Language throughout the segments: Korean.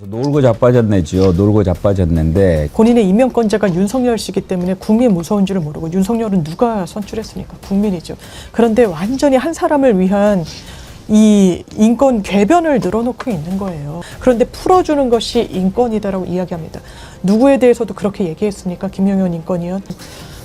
놀고 자빠졌네 지요. 놀고 자빠졌는데 본인의 임명권자가 윤석열 씨기 때문에 국민 무서운 줄을 모르고 윤석열은 누가 선출했습니까? 국민이죠. 그런데 완전히 한 사람을 위한 이 인권 궤변을 늘어놓고 있는 거예요. 그런데 풀어주는 것이 인권이다라고 이야기합니다. 누구에 대해서도 그렇게 얘기했습니까? 김영현 인권위원.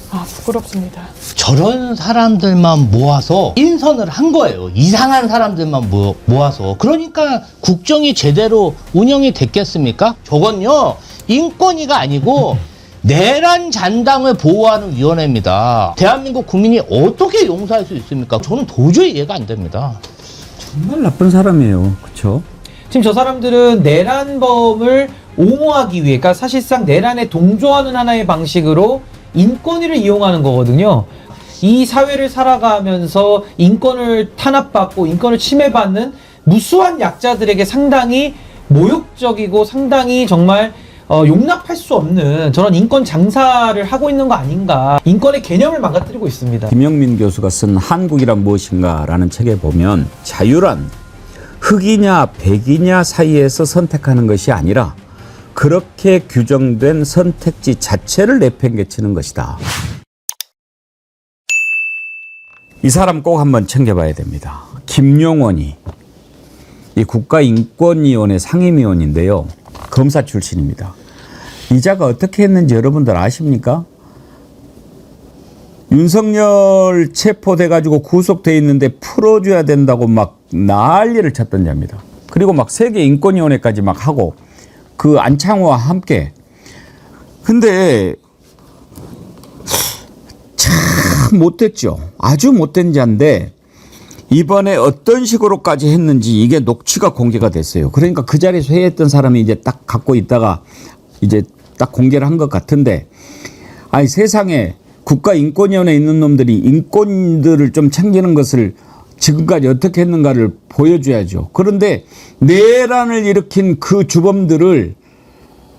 아 부끄럽습니다. 저런 사람들만 모아서 인선을 한 거예요. 이상한 사람들만 모, 모아서. 그러니까 국정이 제대로 운영이 됐겠습니까? 저건요, 인권위가 아니고 내란 잔당을 보호하는 위원회입니다. 대한민국 국민이 어떻게 용서할 수 있습니까? 저는 도저히 이해가 안 됩니다. 정말 나쁜 사람이에요. 그렇죠? 지금 저 사람들은 내란범을 옹호하기 위해, 그러니까 사실상 내란에 동조하는 하나의 방식으로 인권위를 이용하는 거거든요. 이 사회를 살아가면서 인권을 탄압받고 인권을 침해받는 무수한 약자들에게 상당히 모욕적이고 상당히 정말 어, 용납할 수 없는 저런 인권 장사를 하고 있는 거 아닌가. 인권의 개념을 망가뜨리고 있습니다. 김영민 교수가 쓴 한국이란 무엇인가라는 책에 보면 자유란 흑이냐 백이냐 사이에서 선택하는 것이 아니라 그렇게 규정된 선택지 자체를 내팽개치는 것이다. 이 사람 꼭 한번 챙겨봐야 됩니다. 김용원이 이 국가인권위원회 상임위원인데요. 검사 출신입니다. 이자가 어떻게 했는지 여러분들 아십니까? 윤석열 체포돼 가지고 구속돼 있는데 풀어줘야 된다고 막 난리를 쳤던 자입니다. 그리고 막 세계 인권위원회까지 막 하고 그 안창호와 함께. 근데 참 못됐죠. 아주 못된 자인데 이번에 어떤 식으로까지 했는지 이게 녹취가 공개가 됐어요. 그러니까 그 자리에서 회의했던 사람이 이제 딱 갖고 있다가 이제 딱 공개를 한 것 같은데 아니 세상에 국가인권위원회에 있는 놈들이 인권들을 좀 챙기는 것을 지금까지 어떻게 했는가를 보여줘야죠. 그런데 내란을 일으킨 그 주범들을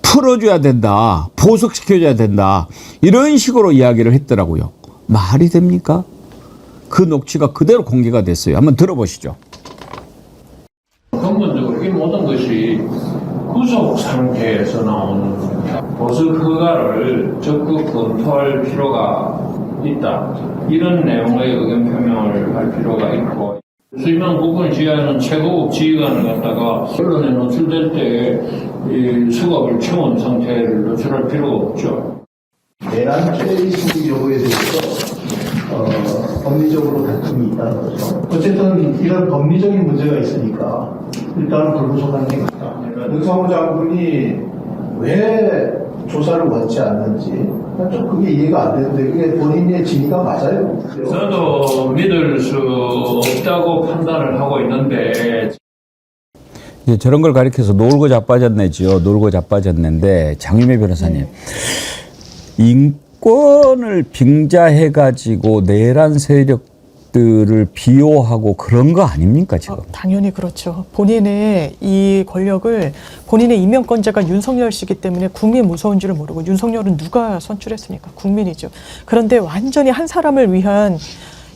풀어줘야 된다. 보석시켜줘야 된다. 이런 식으로 이야기를 했더라고요. 말이 됩니까? 그 녹취가 그대로 공개가 됐어요. 한번 들어보시죠. 근본적으로 이 모든 것이 구속 상태에서 나오는. 보석 허가를 적극 검토할 필요가 있다. 이런 내용의 의견 표명을 할 필요가 있고 수임한 부분을 지휘하는 최고급 지휘관을 갖다가 언론에 노출될 때이 수갑을 채운 상태를 노출할 필요가 없죠. 내란죄의 신고 여부에 대해서 어, 법리적으로 다툼이 있다는 거죠. 어쨌든 이런 법리적인 문제가 있으니까 일단은 불구속하는 게 맞다. 그러니까 윤성호 장군이 왜 조사를 원치 않는지 좀 그게 이해가 안 되는데 그게 본인의 진위가 맞아요. 저도 믿을 수 없다고 판단을 하고 있는데 이제 저런 걸 가리켜서 놀고 자빠졌네지요. 놀고 자빠졌는데 장유매 변호사님 인권을 빙자해 가지고 내란 세력 들을 비호하고 그런 거 아닙니까 지금? 어, 당연히 그렇죠. 본인의 이 권력을 본인의 임명권자가 윤석열 씨기 때문에 국민 무서운 줄을 모르고 윤석열은 누가 선출했습니까? 국민이죠. 그런데 완전히 한 사람을 위한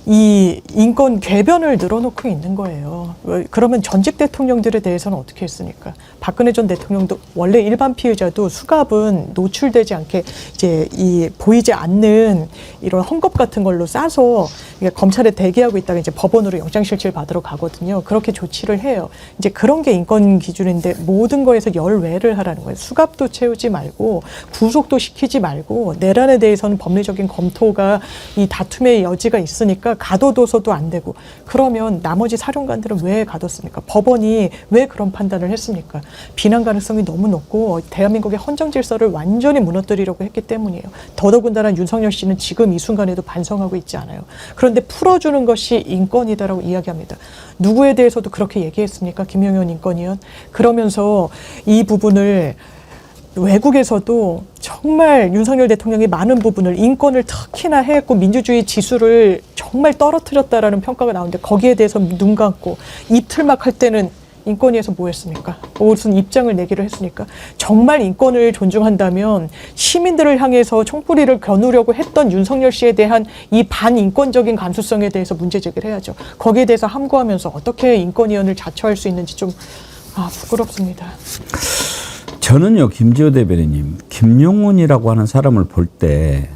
이 인권 궤변을 늘어놓고 있는 거예요. 왜- 그러면 전직 대통령들에 대해서는 어떻게 했습니까? 박근혜 전 대통령도 원래 일반 피해자도 수갑은 노출되지 않게 이제 이 보이지 않는 이런 헝겊 같은 걸로 싸서 검찰에 대기하고 있다가 이제 법원으로 영장실질 받으러 가거든요. 그렇게 조치를 해요. 이제 그런 게 인권 기준인데 모든 거에서 열외를 하라는 거예요. 수갑도 채우지 말고 구속도 시키지 말고 내란에 대해서는 법리적인 검토가 이 다툼의 여지가 있으니까 가둬둬서도 안 되고 그러면 나머지 사령관들은 왜 가뒀습니까? 법원이 왜 그런 판단을 했습니까? 비난 가능성이 너무 높고 대한민국의 헌정 질서를 완전히 무너뜨리려고 했기 때문이에요. 더더군다나 윤석열 씨는 지금 이 순간에도 반성하고 있지 않아요. 그런데 풀어주는 것이 인권이다라고 이야기합니다. 누구에 대해서도 그렇게 얘기했습니까? 김영현 인권위원. 그러면서 이 부분을 외국에서도 정말 윤석열 대통령이 많은 부분을 인권을 특히나 해했고 민주주의 지수를 정말 떨어뜨렸다라는 평가가 나오는데 거기에 대해서 눈 감고 이틀막 할 때는 인권위에서 뭐 했습니까? 무슨 입장을 내기로 했으니까 정말 인권을 존중한다면 시민들을 향해서 총뿌리를 겨누려고 했던 윤석열 씨에 대한 이 반인권적인 감수성에 대해서 문제 제기를 해야죠. 거기에 대해서 함구하면서 어떻게 인권위원을 자처할 수 있는지 좀 아, 부끄럽습니다. 저는요, 김지호 대변인님, 김용훈이라고 하는 사람을 볼 때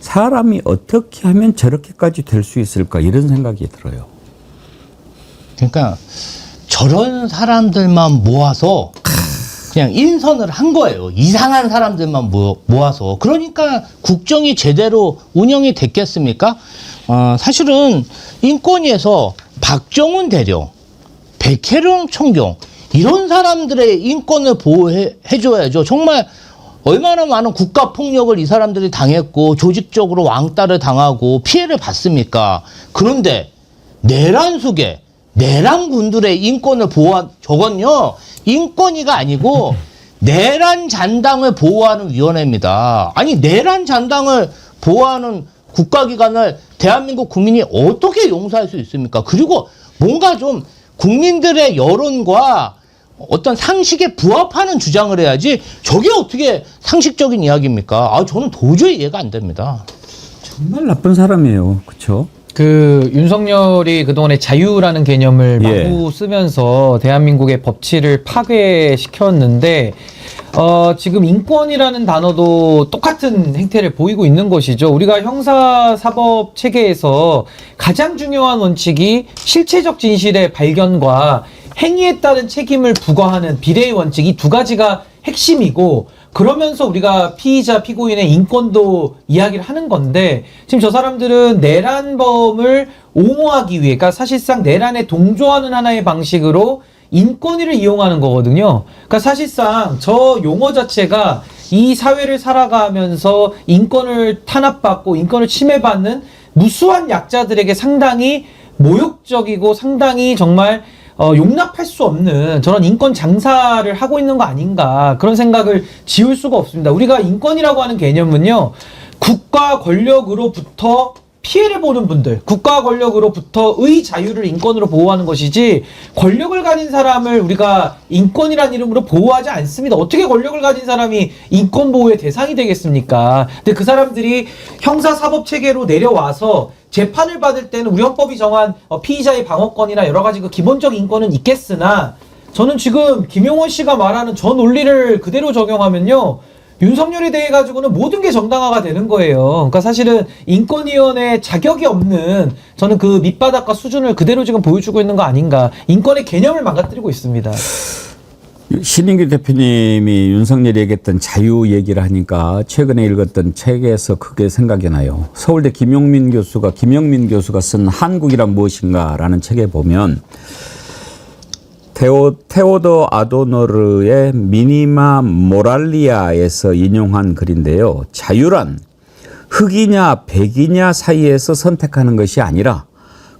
사람이 어떻게 하면 저렇게까지 될 수 있을까 이런 생각이 들어요. 그러니까 저런 사람들만 모아서 그냥 인선을 한 거예요. 이상한 사람들만 모- 모아서. 그러니까 국정이 제대로 운영이 됐겠습니까? 어, 사실은 인권위에서 박정훈 대령, 백혜령 총경 이런 사람들의 인권을 보호해 줘야죠. 정말 얼마나 많은 국가 폭력을 이 사람들이 당했고 조직적으로 왕따를 당하고 피해를 받습니까? 그런데 내란 속에 내란 군들의 인권을 보호한 저건요 인권위가 아니고 내란 잔당을 보호하는 위원회입니다. 아니 내란 잔당을 보호하는 국가기관을 대한민국 국민이 어떻게 용서할 수 있습니까? 그리고 뭔가 좀 국민들의 여론과 어떤 상식에 부합하는 주장을 해야지 저게 어떻게 상식적인 이야기입니까? 아 저는 도저히 이해가 안 됩니다. 정말 나쁜 사람이에요. 그렇죠? 그 윤석열이 그동안에 자유라는 개념을 예. 마구 쓰면서 대한민국의 법치를 파괴시켰는데 어, 지금 인권이라는 단어도 똑같은 행태를 보이고 있는 것이죠. 우리가 형사사법 체계에서 가장 중요한 원칙이 실체적 진실의 발견과 행위에 따른 책임을 부과하는 비례의 원칙 이 두 가지가 핵심이고 그러면서 우리가 피의자 피고인의 인권도 이야기를 하는 건데 지금 저 사람들은 내란범을 옹호하기 위해 그러니까 사실상 내란에 동조하는 하나의 방식으로 인권위를 이용하는 거거든요. 그러니까 사실상 저 용어 자체가 이 사회를 살아가면서 인권을 탄압받고 인권을 침해받는 무수한 약자들에게 상당히 모욕적이고 상당히 정말 어, 용납할 수 없는 저런 인권 장사를 하고 있는 거 아닌가 그런 생각을 지울 수가 없습니다. 우리가 인권이라고 하는 개념은요, 국가 권력으로부터 피해를 보는 분들, 국가 권력으로부터 의 자유를 인권으로 보호하는 것이지 권력을 가진 사람을 우리가 인권이라는 이름으로 보호하지 않습니다. 어떻게 권력을 가진 사람이 인권 보호의 대상이 되겠습니까? 근데 그 사람들이 형사 사법 체계로 내려와서 재판을 받을 때는 우리 헌법이 정한 어, 피의자의 방어권이나 여러 가지 그 기본적 인권은 있겠으나 저는 지금 김용원 씨가 말하는 저 논리를 그대로 적용하면요. 윤석열에 대해 가지고는 모든 게 정당화가 되는 거예요. 그러니까 사실은 인권위원회 자격이 없는 저는 그 밑바닥과 수준을 그대로 지금 보여주고 있는 거 아닌가. 인권의 개념을 망가뜨리고 있습니다. 신인규 대표님이 윤석열이 얘기했던 자유 얘기를 하니까 최근에 읽었던 책에서 그게 생각이 나요. 서울대 김용민 교수가 김영민 교수가 쓴 한국이란 무엇인가라는 책에 보면 테오, 테오도 아도노르의 미니마 모랄리아에서 인용한 글인데요. 자유란 흑이냐 백이냐 사이에서 선택하는 것이 아니라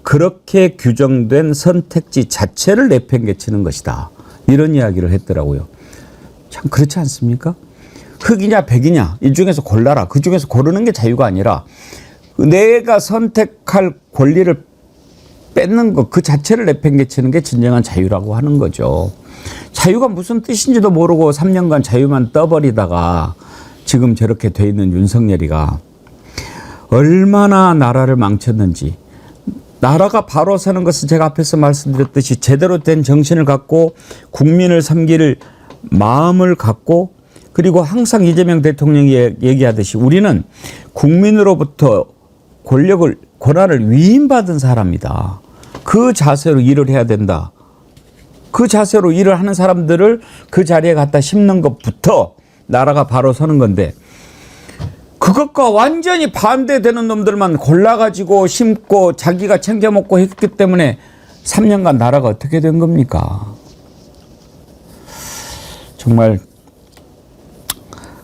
그렇게 규정된 선택지 자체를 내팽개치는 것이다. 이런 이야기를 했더라고요. 참 그렇지 않습니까? 흑이냐 백이냐 이 중에서 골라라. 그 중에서 고르는 게 자유가 아니라 내가 선택할 권리를 뺏는 것 그 자체를 내팽개치는 게 진정한 자유라고 하는 거죠. 자유가 무슨 뜻인지도 모르고 3년간 자유만 떠버리다가 지금 저렇게 돼 있는 윤석열이가 얼마나 나라를 망쳤는지 나라가 바로 서는 것은 제가 앞에서 말씀드렸듯이 제대로 된 정신을 갖고 국민을 섬길 마음을 갖고 그리고 항상 이재명 대통령이 얘기하듯이 우리는 국민으로부터 권력을 권한을 위임받은 사람이다. 그 자세로 일을 해야 된다. 그 자세로 일을 하는 사람들을 그 자리에 갖다 심는 것부터 나라가 바로 서는 건데 그것과 완전히 반대되는 놈들만 골라가지고 심고 자기가 챙겨 먹고 했기 때문에 3년간 나라가 어떻게 된 겁니까? 정말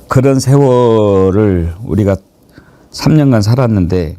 그런 세월을 우리가 3년간 살았는데